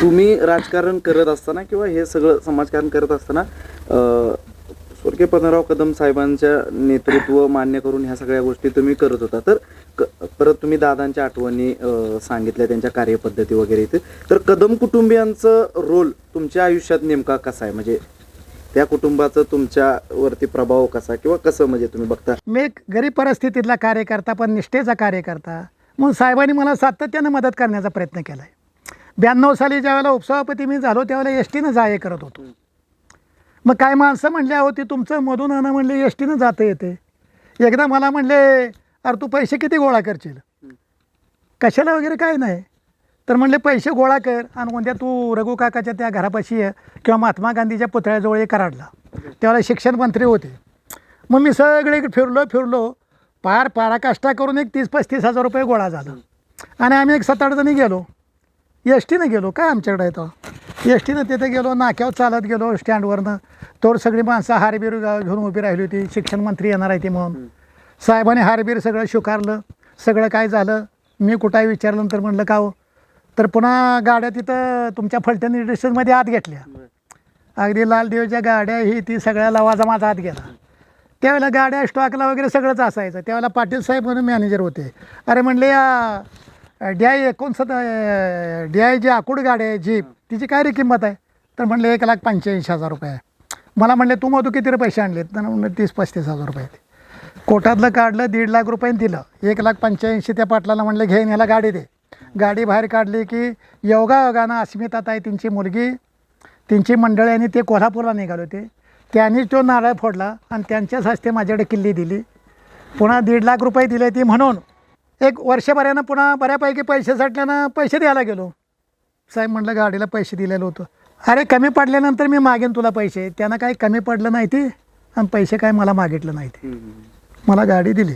तुम्ही राजकारण करत असताना किंवा हे सगळं समाजकारण करत असताना स्वर्गीय पद्मनाभ कदम साहेबांच्या नेतृत्व मान्य करून ह्या सगळ्या गोष्टी तुम्ही करत होता. तर क- परत तुम्ही दादांच्या आठवणी सांगितल्या त्यांच्या कार्यपद्धती वगैरे इथे. तर कदम कुटुंबियांचं रोल तुमच्या आयुष्यात नेमका कसा आहे? म्हणजे त्या कुटुंबाचा तुमच्यावरती प्रभाव कसा किंवा कसं म्हणजे तुम्ही बघता? मी एक गरीब परिस्थितीतला कार्यकर्ता पण निष्ठेचा कार्यकर्ता. म्हणून साहेबांनी मला सातत्यानं मदत करण्याचा प्रयत्न केला आहे ब्याण्णव साली ज्यावेळेला उपसभापती मी झालो त्यावेळेला एस टीनं जाय करत होतो. मग काय माणसं म्हणले अहो तुमचं मधून आणा म्हणले एस टीनं जातं येते. एकदा मला म्हणले अरे तू पैसे किती गोळा करशील? कशाला वगैरे काय नाही. तर म्हणले पैसे गोळा कर आणि कोणत्या तू रघु काकाच्या त्या घरापाशी आहे किंवा महात्मा गांधीच्या पुतळ्याजवळ एक कराडला त्यावेळेला शिक्षण मंत्री होते. मग मी सगळे फिरलो फिरलो. पार पाराकाष्ठा करून एक तीस पस्तीस हजार रुपये गोळा झाला. आणि आम्ही एक सात आठ जणी गेलो. एस टीनं गेलो. काय आमच्याकडे येतो एस टीनं तिथे गेलो नाक्यावर चालत गेलो स्टँडवरनं. तोवर सगळी माणसं हारबीर घेऊन उभी राहिली होती. शिक्षण मंत्री येणार आहे ते म्हणून. साहेबांनी हारबीर सगळं स्वीकारलं. सगळं काय झालं? मी कुठं विचारलं तर म्हणलं का हो? तर पुन्हा गाड्या तिथं तुमच्या फलटण इंडस्ट्रीजमध्ये आत घेतल्या. अगदी लाल देवच्या गाड्या ही ती सगळ्या लवाजा माझा हात गेला. त्यावेळेला गाड्या स्टॉकला वगैरे सगळंच असायचं. त्यावेळेला पाटील साहेब म्हणून मॅनेजर होते. अरे म्हणले या डी आय एकोणसत्तर डी आय जी आकुड गाडी आहे जीप तिची काय रे किंमत आहे? तर म्हणले एक लाख पंच्याऐंशी हजार रुपये आहे. मला म्हणले तू मधू किती पैसे आणले तर म्हणलं तीस पस्तीस हजार रुपये कोटातलं काढलं दीड लाख रुपये दिलं. एक लाख पंच्याऐंशी त्या पाटलाला म्हणलं घेईन याला गाडी दे. गाडी बाहेर काढली की योगा योगानं अस्मिता ताई त्यांची मुलगी त्यांची मंडळी आणि ते कोल्हापूरला निघाले होते. त्यांनी तो नारळ फोडला आणि त्यांच्याच हस्ते माझ्याकडे किल्ली दिली. पुन्हा दीड लाख रुपये दिले ती म्हणून. एक वर्षभरानं पुन्हा बऱ्यापैकी पैसे साठल्यानं पैसे द्यायला गेलो. साहेब म्हटलं गाडीला पैसे दिलेलं होतं. अरे कमी पडल्यानंतर मी मागेन तुला पैसे. त्यांना काही कमी पडलं नाही ते आणि पैसे काय मला मागितलं नाही ते. मला गाडी दिली.